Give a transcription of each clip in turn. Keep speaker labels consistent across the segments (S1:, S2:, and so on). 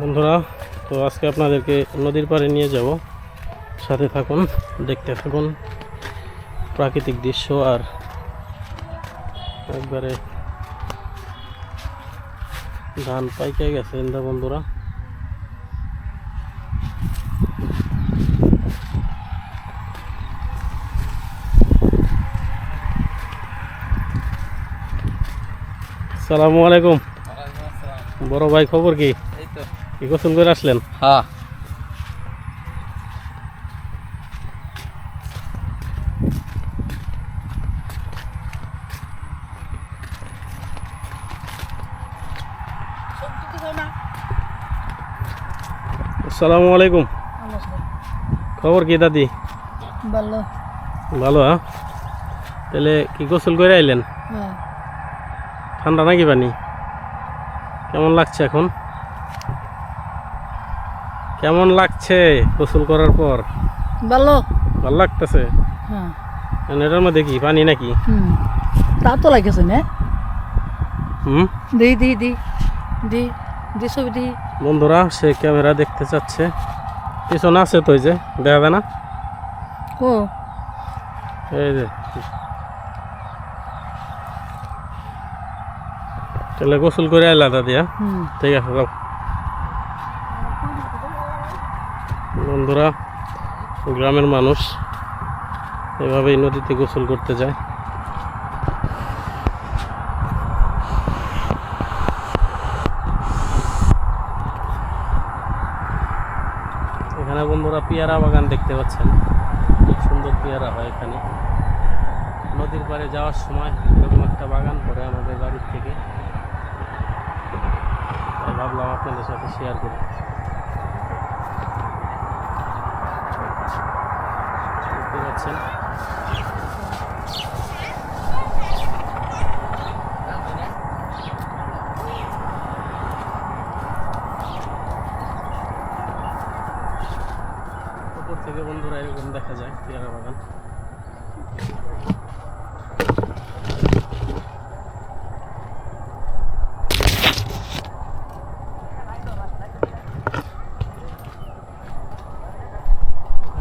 S1: বন্ধুরা, তো আজকে আপনাদেরকে নদীর পাড়ে নিয়ে যাব। সাথে থাকুন, দেখতে থাকুন প্রাকৃতিক দৃশ্য আর একবারে ধান পাইকে গেছে ইন্দা বন্ধুরা। সালামু আলাইকুম। বড় ভাই, খবর কি? কি গোসল করে আসলেন?
S2: হ্যাঁ।
S1: আসসালামু আলাইকুম। খবর কি দাদি?
S3: ভালো।
S1: ভালো হ্যাঁ? তাহলে কি গোসল করে আইলেন?
S3: হ্যাঁ।
S1: ঠান্ডা নাকি পানি? কেমন লাগছে এখন? কেমন লাগছে গোসল করার পর?
S3: ভালো।
S1: ভালো লাগতেছে?
S3: হ্যাঁ।
S1: এটার মধ্যে কি পানি নাকি?
S3: হুম। তা তো লাগেছে না।
S1: হুম?
S3: দি দি দি দি দি ছবি দি।
S1: বন্ধুরা সে ক্যামেরা দেখতে চাচ্ছে। পিছনে আছে তো যে দেখা যায় না?
S3: ও।
S1: এই যে। তাহলে গোসল করে আইলা দাদিয়া। ঠিক আছে যাও। বন্ধুরা, গ্রামের মানুষ এভাবেই নদীতে গোসল করতে যায়। এখানে বন্ধুরা পেয়ারা বাগান দেখতে পাচ্ছেন। কি সুন্দর পেয়ারা হয় এখানে। নদীর পাড়ে যাওয়ার সময় এরকম একটা বাগান পড়ে আমাদের বাড়ির থেকে। ভাবলাম আপনাদের সাথে শেয়ার করি দেখতে পাচ্ছেন উপর থেকে বন্ধুরা এরকম দেখা যায় পেয়ারা বাগান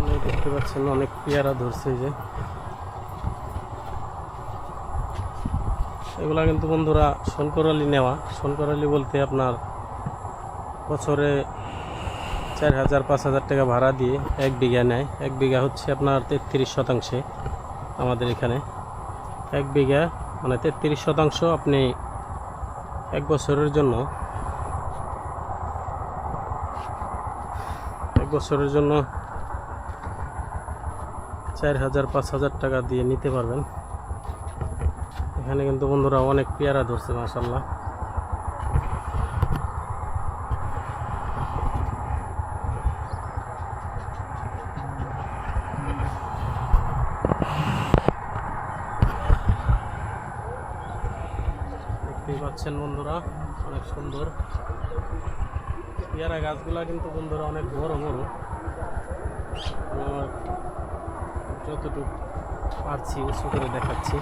S1: এখানে দেখতে পাচ্ছেন অনেক পেয়ারা ধরছে যে। এগুলা কিন্তু বন্ধুরা শনকরালি নেওয়া। শনকরালি বলতে আপনার বছরে চার হাজার, পাঁচ হাজার টাকা ভাড়া দিয়ে এক বিঘা নেয়। এক বিঘা হচ্ছে আপনার তেত্রিশ শতাংশে আমাদের এখানে। এক বিঘা মানে তেত্রিশ শতাংশ আপনি এক বছরের জন্য, এক বছরের জন্য চার হাজার, পাঁচ হাজার টাকা দিয়ে নিতে পারবেন। এখানে কিন্তু বন্ধুরা অনেক পেয়ারা ধরছে মাসাল্লাহ দেখতেই পাচ্ছেন বন্ধুরা, অনেক সুন্দর। পেয়ারা গাছগুলা কিন্তু বন্ধুরা অনেক বড় বড়। যতটুকু পারছি, উঁচু করে দেখাচ্ছি।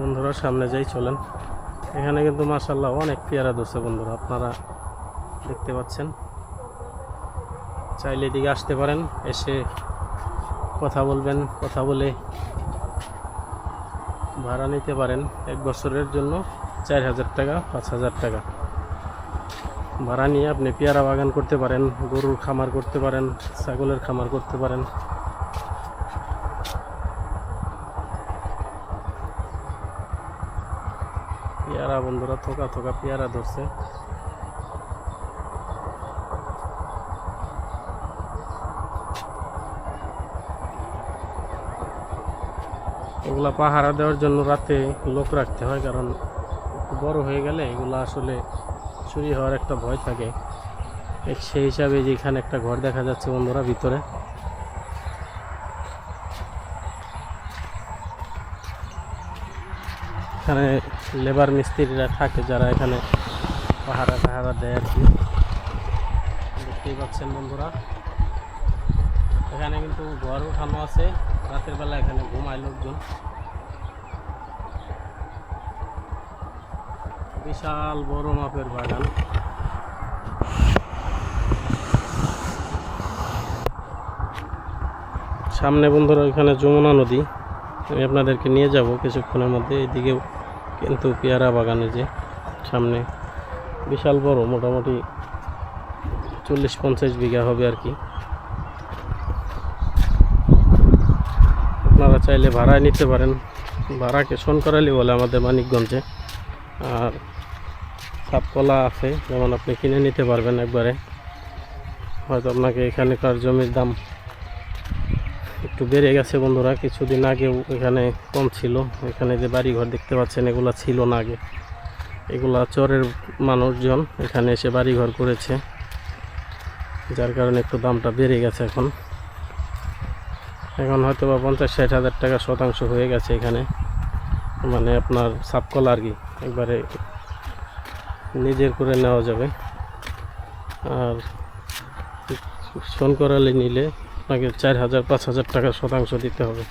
S1: বন্ধুরা, সামনে যাই, চলেন। এখানে কিন্তু মাসাল্লাহ অনেক পেয়ারা ধরছে বন্ধুরা, আপনারা দেখতে পাচ্ছেন। চাইলে এদিকে আসতে পারেন, এসে কথা বলবেন, কথা বলে ভাড়া নিতে পারেন এক বছরের জন্য চার হাজার টাকা, পাঁচ হাজার টাকা। ভাড়া নিয়ে আপনি পেয়ারা বাগান করতে পারেন, গরুর খামার করতে পারেন, ছাগলের খামার করতে পারেন। পেয়ারা বন্ধুরা, থোকা থোকা পেয়ারা ধরছে। এগুলা পাহারা দেওয়ার জন্য রাতে লোক রাখতে হয়, কারণ বড় হয়ে গেলে এগুলো আসলে চুরি হওয়ার একটা ভয় থাকে। সেই হিসাবে যেখানে একটা ঘর দেখা যাচ্ছে বন্ধুরা ভিতরে। এখানে লেবার মিস্ত্রিরা থাকে যারা এখানে পাহারা টাহারা দেয় আর কি। দেখতেই পাচ্ছেন বন্ধুরা। এখানে কিন্তু ঘর উঠানো আছে। রাতের বেলা এখানে ঘুমায় লোকজন। বিশাল বড় মাপের বাগান। সামনে বন্ধুরা ওইখানে যমুনা নদী। আমি আপনাদেরকে নিয়ে যাব কিছুক্ষণের মধ্যে। এদিকেও কিন্তু পেয়ারা বাগানে যে, সামনে বিশাল বড়, মোটামুটি চল্লিশ পঞ্চাশ বিঘা হবে আর কি আপনারা চাইলে ভাড়ায় নিতে পারেন। ভাড়াকে করালি বলে আমাদের মানিকগঞ্জে। আর সাপকলা আছে, যেমন আপনি কিনে নিতে পারবেন একবারে। হয়তো আপনাকে এখানকার জমির দাম একটু বেড়ে গেছে বন্ধুরা, কিছুদিন আগেও এখানে কম ছিল। এখানে যে বাড়িঘর দেখতে পাচ্ছেন, এগুলা ছিল না আগে। এগুলা চরের মানুষজন এখানে এসে বাড়িঘর করেছে, যার কারণে একটু দামটা বেড়ে গেছে এখন। এখন হয়তো বা পঞ্চাশ ষাট হাজার টাকা শতাংশ হয়ে গেছে এখানে। মানে আপনার সাপকল আর কি, একবারে নিজের করে নেওয়া যাবে। আর সোন করালে নিলে আপনাকে চার হাজার, পাঁচ হাজার টাকা শতাংশ দিতে হবে।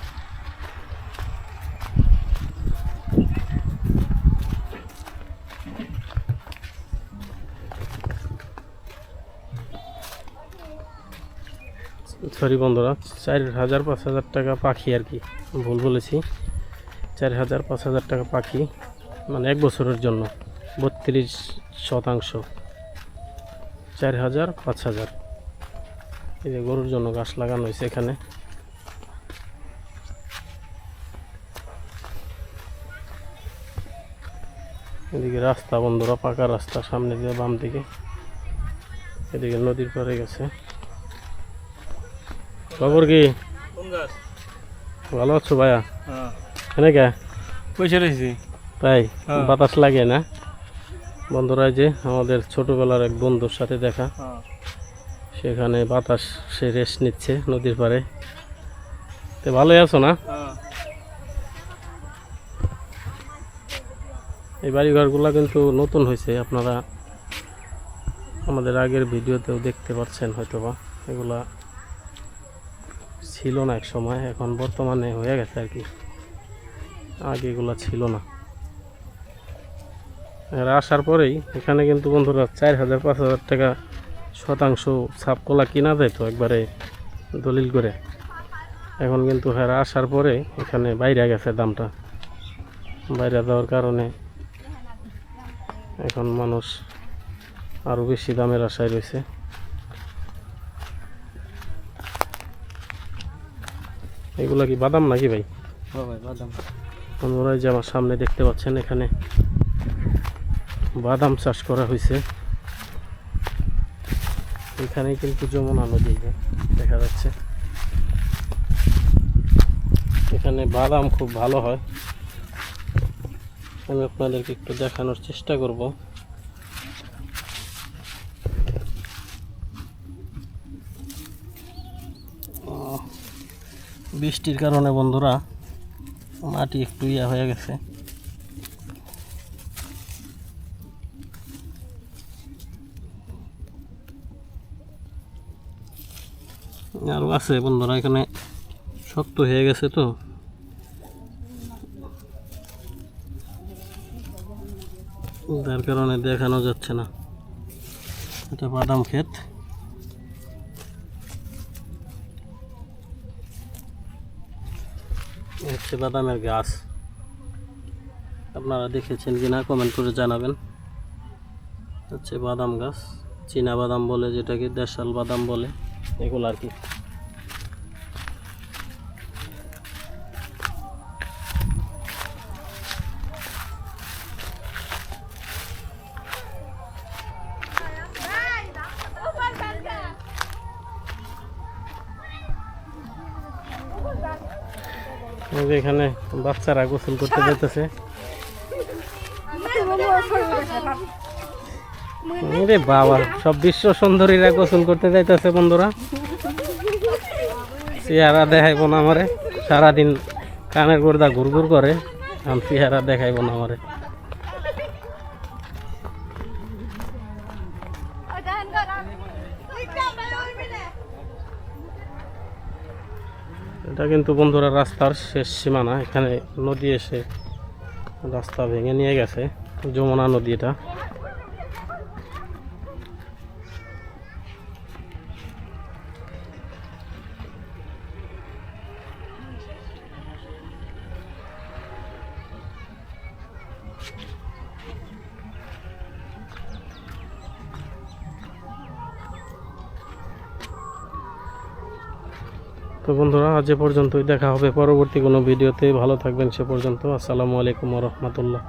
S1: সরি বন্ধুরা, চার হাজার পাঁচ হাজার টাকা পাখি আর কি। ভুল বলেছি। চার হাজার পাঁচ হাজার টাকা পাখি মানে এক বছরের জন্য, বত্রিশ শতাংশ। চার হাজার পাঁচ হাজার। এই যে গরুর জন্য গাছ লাগানো হয়েছে এখানে। এদিকে রাস্তা বন্ধুরা, পাকা রাস্তা সামনে দিয়ে বাম দিকে। এদিকে নদীর পাড়ে গেছে। খবর কি? ভালো আছো ভাইয়া?
S2: হ্যাঁ
S1: কে?
S2: পয়সা রয়েছি
S1: তাই?
S2: হ্যাঁ।
S1: বাতাস লাগে না? বন্ধুরা যে আমাদের ছোটবেলার এক বন্ধুর সাথে দেখা। সেখানে বাতাস সে রেস্ট নিচ্ছে নদীর পাড়ে। তো ভালোই আছো না? এই বাড়িঘরগুলো কিন্তু নতুন হয়েছে। আপনারা আমাদের আগের ভিডিওতেও দেখতে পাচ্ছেন হয়তোবা। এগুলা ছিল না এক সময়, এখন বর্তমানে হয়ে গেছে আর কি। আগে এগুলো ছিল না। এরা আসার পরেই এখানে কিন্তু বন্ধুরা চার হাজার পাঁচ হাজার টাকা শতাংশ সাপকলা কিনা যায় তো একবারে দলিল করে। এখন কিন্তু এরা আসার পরে এখানে বাইরে গেছে দামটা। বাইরে যাওয়ার কারণে এখন মানুষ আরও বেশি দামের আশায় রয়েছে। এগুলা কি বাদাম নাকি ভাই?
S2: ও ভাই বাদাম।
S1: বন্ধুরা যে আমার সামনে দেখতে পাচ্ছেন এখানে বাদাম চাষ করা হয়েছে। এখানে কিন্তু যমুনা নদী দেখা যাচ্ছে। এখানে বাদাম খুব ভালো হয়। আমি আপনাদেরকে একটু দেখানোর চেষ্টা করব। বৃষ্টির কারণে বন্ধুরা মাটি একটু ইয়া হয়ে গেছে। আরও আছে বন্ধুরা, এখানে শক্ত হয়ে গেছে তো। যার কারণে দেখানো যাচ্ছে না। এটা বাদাম ক্ষেত। হচ্ছে বাদামের গাছ। আপনারা দেখেছেন কি না? কমেন্ট করে জানাবেন। হচ্ছে বাদাম গাছ। চীনা বাদাম বলে যেটাকে, দেশাল বাদাম বলে। এগুলো আর কি। এখানে বাচ্চারা গোসল করতে যেতেছে বাবা, সব বিশ্ব সুন্দরীরা গোসল করতে যাইতেছে বন্ধুরা। চেহারা দেখাইব না আমারে, সারাদিন কানের গোড়দা ঘুরঘুর করে, আমি চেহারা দেখাইব না আমারে। এটা কিন্তু বন্ধুরা রাস্তার শেষ সীমানা। এখানে নদী এসে রাস্তা ভেঙে নিয়ে গেছে। যমুনা নদী এটা। তো বন্ধুরা, আজ এ পর্যন্তই। দেখা হবে পরবর্তী কোনো ভিডিওতে। ভালো থাকবেন সে পর্যন্ত। আসসালামু আলাইকুম রহমতুল্লাহ।